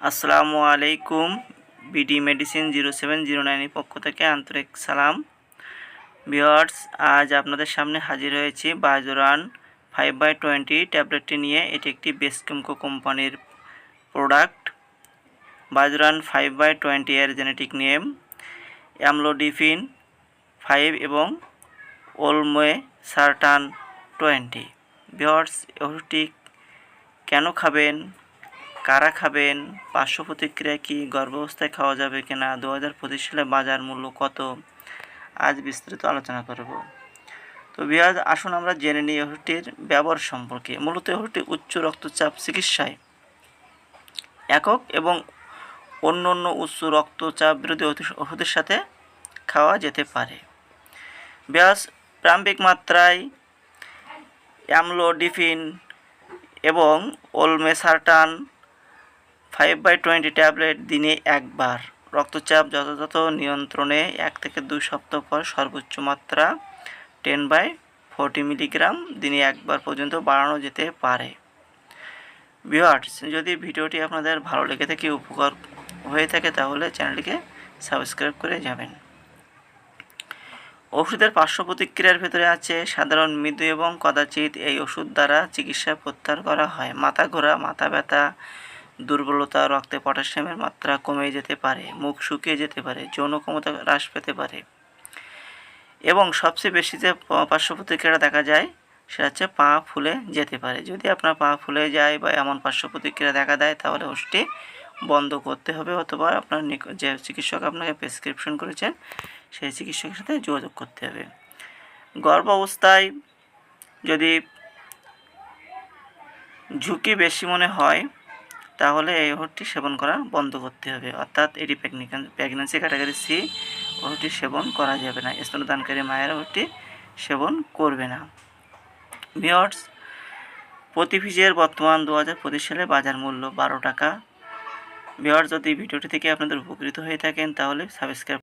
আসসালামু আলাইকুম, BD medicine zero seven zero নাইনের পক্ষ থেকে আন্তরিক সালাম। ভিওয়ার্স আজ আপনাদের সামনে হাজির হয়েছি বাজরান ফাইভ বাই টোয়েন্টি ট্যাবলেটটি নিয়ে। এটি একটি বেসকেমকো কোম্পানির প্রোডাক্ট। বাজরান ফাইভ বাই টোয়েন্টি এর জেনেটিক নেম অ্যামলোডিফিন ফাইভ এবং ওলমে সার্টান টোয়েন্টি। ভিওয়ার্স ওষুধটি কেন খাবেন? কারা খাবেন? পার্শ্ব প্রতিক্রিয়া কি গর্ভাবস্থায় খাওয়া যাবে কিনা? দু হাজার পঁচিশ সালে বাজার মূল্য কত? আজ বিস্তারিত আলোচনা করব। তো বিয়াজ, আসুন আমরা জেনে নিই ওষুধটির ব্যবহার সম্পর্কে। মূলত ওষুধটি উচ্চ রক্তচাপ চিকিৎসায় একক এবং অন্য অন্য উচ্চ রক্তচাপ বিরোধী ওষুধ- ওষুধের সাথে খাওয়া যেতে পারে। ব্যাস প্রাম্বিক মাত্রায় অ্যামলোডিফিন এবং olmesartan five by twenty tablet দিনে একবার। রক্তচাপ যথাযথ নিয়ন্ত্রণে এক থেকে দুই সপ্তাহ পর সর্বোচ্চ মাত্রা টেন বাই ফোরটি মিলিগ্রাম দিনে একবার পর্যন্ত বাড়ানো যেতে পারে। ভিউয়ার্স যদি ভিডিওটি আপনাদের ভালো লেগে থাকে, উপকার হয়ে থাকে, তাহলে চ্যানেলটিকে সাবস্ক্রাইব করে যাবেন। ওষুধের পার্শ্ব প্রতিক্রিয়ার ভেতরে আছে সাধারণ মৃদু এবং কদাচিৎ এই ওষুধ দ্বারা চিকিৎসা প্রত্যাহার করা হয়। মাথা ঘোরা, মাথা ব্যথা দুর্বলতা রক্তে পটাশিয়ামের মাত্রা কমে যেতে পারে, মুখ শুকিয়ে যেতে পারে, যৌন ক্ষমতা হ্রাস পেতে পারে। এবং সবচেয়ে বেশি যে পার্শ্ব প্রতিক্রিয়াটা দেখা যায়, সেটা হচ্ছে পা ফুলে যেতে পারে। যদি আপনার পা ফুলে যায় বা এমন পার্শ্ব প্রতিক্রিয়া দেখা দেয়, তাহলে ওষুধটি বন্ধ করতে হবে অথবা আপনার যে চিকিৎসক আপনাকে প্রেসক্রিপশন করেছেন, সেই চিকিৎসকের সাথে যোগাযোগ করতে হবে। গর্ভ অবস্থায় যদি ঝুঁকি বেশি মনে হয় তাহলে এই ওষুধটি সেবন করা বন্ধ করতে হবে। অর্থাৎ এটি প্রেগনেন্সি ক্যাটাগরি সি ওষুধটি সেবন করা যাবে না। স্তনদানকারী মায়ের ওষুধটি সেবন করবে না। ভিওর্স, প্রতি ফিজের বর্তমান দু হাজার পঁচিশ সালে বাজার মূল্য বারো টাকা। ভিওর্স, যদি ভিডিওটি থেকে আপনাদের উপকৃত হয়ে থাকেন, তাহলে সাবস্ক্রাইব